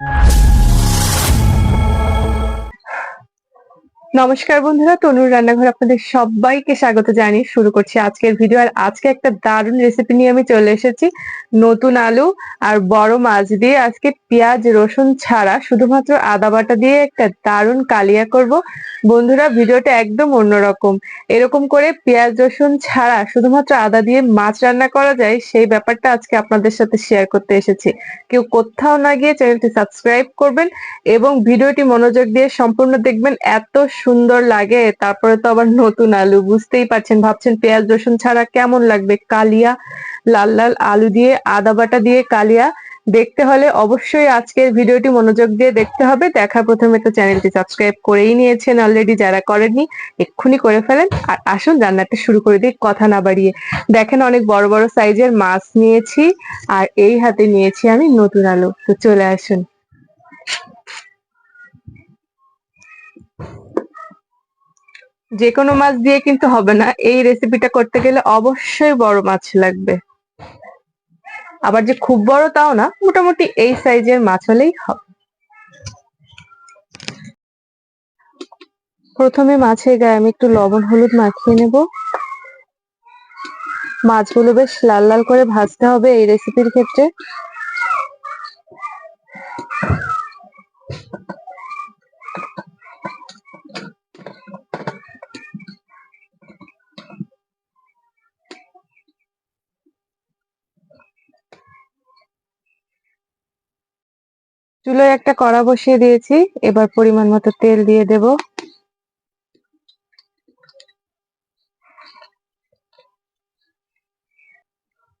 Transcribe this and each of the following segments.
you. নমস্কার বন্ধুরা, তনুর রান্নাঘর আপনাদের সবাইকে স্বাগত জানিয়ে শুরু করছি আজকের ভিডিও আর আজকে একটা দারুণ রেসিপি নিয়ে আমি চলে এসেছি। নতুন আলু আর বড় মাছ দিয়ে আজকে পেঁয়াজ, রসুন ছাড়া শুধুমাত্র আদা বাটা দিয়ে একটা দারুণ কালিয়া করব। বন্ধুরা, ভিডিওটা একদম অন্যরকম। এরকম করে পেঁয়াজ, রসুন ছাড়া শুধুমাত্র আদা দিয়ে মাছ রান্না করা যায়, সেই ব্যাপারটা আজকে আপনাদের সাথে শেয়ার করতে এসেছি। কেউ কোথাও না গিয়ে চ্যানেলটি সাবস্ক্রাইব করবেন এবং ভিডিওটি মনোযোগ দিয়ে সম্পূর্ণ দেখবেন। এত সুন্দর লাগে, তারপরে তো আবার নতুন আলু, বুঝতেই পারছেন, ভাবছেন পেঁয়াজ, রসুন ছাড়া কেমন লাগবে? কালিয়া, লাল লাল আলু দিয়ে, আদা বাটা দিয়ে কালিয়া, দেখতে হলে অবশ্যই আজকের ভিডিওটি মনোযোগ দিয়ে দেখতে হবে। দেখা প্রথমে তো চ্যানেলটি সাবস্ক্রাইব করেই নিয়েছেন অলরেডি যারা করেননি, এক্ষুনি করে ফেলেন। আর আসুন, রান্নাটা শুরু করে দিই, কথা না বাড়িয়ে। দেখেন অনেক বড় বড় সাইজের মাছ নিয়েছি, আর এই হাতে নিয়েছি আমি নতুন আলু। তো চলে আসুন। যে কোনো মাছ দিয়ে কিন্তু হবে না। এই রেসিপিটা করতে গেলে অবশ্যই বড় মাছ লাগবে। আবার যে খুব বড় তাও না, মোটামুটি এই সাইজের মাছ হলেই হবে। প্রথমে মাছের গায়ে আমি একটু লবণ, হলুদ মাখিয়ে নেব। মাছগুলো বেশ লাল লাল করে ভাজতে হবে এই রেসিপির ক্ষেত্রে। চুলোয় একটা কড়া বসিয়ে দিয়েছি। এবার পরিমাণ মতো তেল দিয়ে দেব।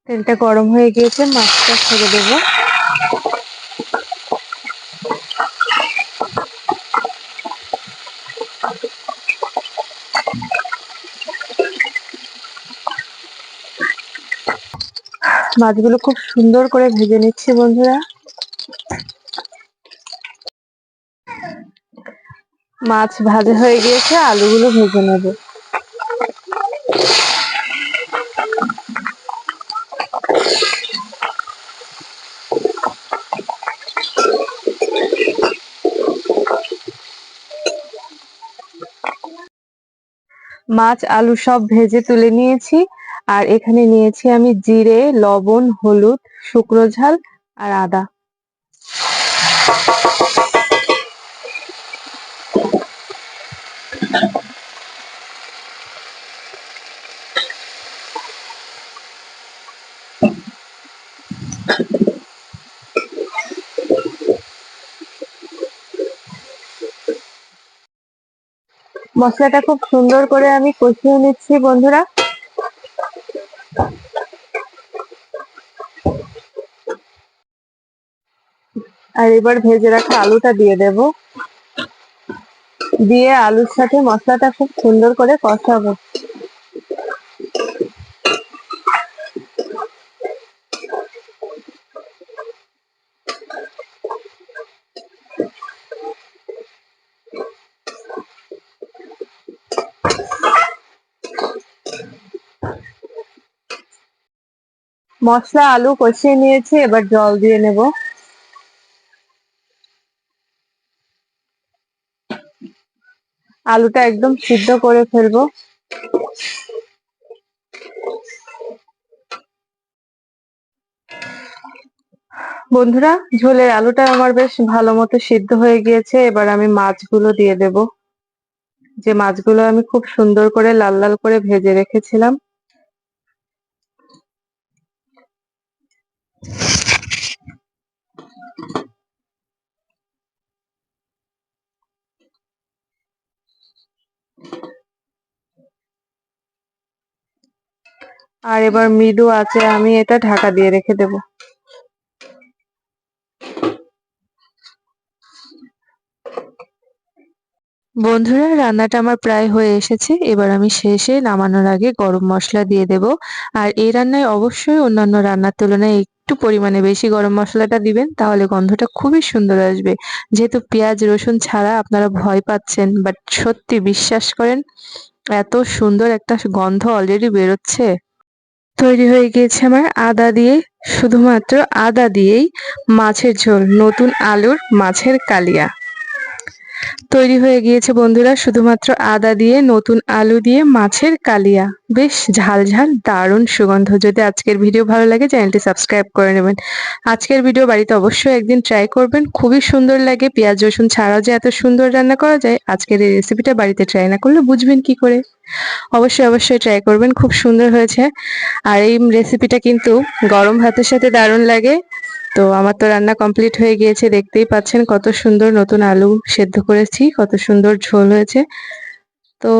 তেলটা গরম হয়ে গিয়েছে, মাছটা ছেড়ে দেব। মাছগুলো খুব সুন্দর করে ভেজে নিচ্ছি বন্ধুরা। মাছ ভাজা হয়ে গিয়েছে, আলুগুলো ভেজে নেব। মাছ, আলু সব ভেজে তুলে নিয়েছি, আর এখানে নিয়েছি আমি জিরে, লবণ, হলুদ, শুকনো ঝাল আর আদা। মশলাটা খুব সুন্দর করে আমি কষিয়ে নিচ্ছি, বন্ধুরা। আর এবার ভেজে রাখা আলুটা দিয়ে দেব। দিয়ে আলুর সাথে মশলাটা খুব সুন্দর করে কষাবো। মশলা, আলু কষিয়ে নিয়েছি, এবার জল দিয়ে নেব। আলুটা একদম সিদ্ধ করে ফেলব। বন্ধুরা, ঝোলের আলুটা আমার বেশ ভালো মতো সিদ্ধ হয়ে গিয়েছে, এবার আমি মাছগুলো দিয়ে দেব। যে মাছগুলো আমি খুব সুন্দর করে লাল লাল করে ভেজে রেখেছিলাম। আর এবার মৃদু আছে, আমি এটা ঢাকা দিয়ে রেখে দেব। বন্ধুরা, রান্নাটা আমার প্রায় হয়ে এসেছে। এবার আমি শেষে নামানোর আগে গরম মশলা দিয়ে দেব। আর এই রান্নায় অবশ্যই অন্যান্য রান্নার তুলনায় একটু পরিমাণে বেশি গরম মশলাটা দিবেন, তাহলে গন্ধটা খুবই সুন্দর আসবে। যেহেতু পেঁয়াজ, রসুন ছাড়া আপনারা ভয় পাচ্ছেন বাট সত্যি বিশ্বাস করেন, এত সুন্দর একটা গন্ধ অলরেডি বেরোচ্ছে। তৈরি হয়ে গিয়েছে আমার আদা দিয়ে, শুধুমাত্র আদা দিয়েই মাছের ঝোল, নতুন আলুর মাছের কালিয়া। তৈরি হয়ে গিয়েছে বন্ধুরা, শুধুমাত্র আদা দিয়ে, নতুন আলু দিয়ে, মাছের কালিয়া। বেশ ঝাল ঝাল, দারুণ সুগন্ধ। যদি আজকের ভিডিও ভালো লাগে, চ্যানেলটি সাবস্ক্রাইব করে নেবেন। আজকের ভিডিও বাড়িতে অবশ্যই একদিন ট্রাই করবেন। খুবই সুন্দর লাগে, পেঁয়াজ, রসুন ছাড়াও যে এত সুন্দর রান্না করা যায়, আজকের এই রেসিপিটা বাড়িতে ট্রাই না করলে বুঝবেন কি করে? অবশ্যই অবশ্যই ট্রাই করবেন, খুব সুন্দর হয়েছে। আর এই রেসিপিটা কিন্তু গরম ভাতের সাথে দারুণ লাগে। তো আমার তো রান্না কমপ্লিট হয়ে গিয়েছে, দেখতেই পাচ্ছেন কত সুন্দর নতুন আলু সেদ্ধ করেছি, কত সুন্দর ঝোল হয়েছে। তো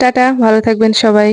টাটা, ভালো থাকবেন সবাই।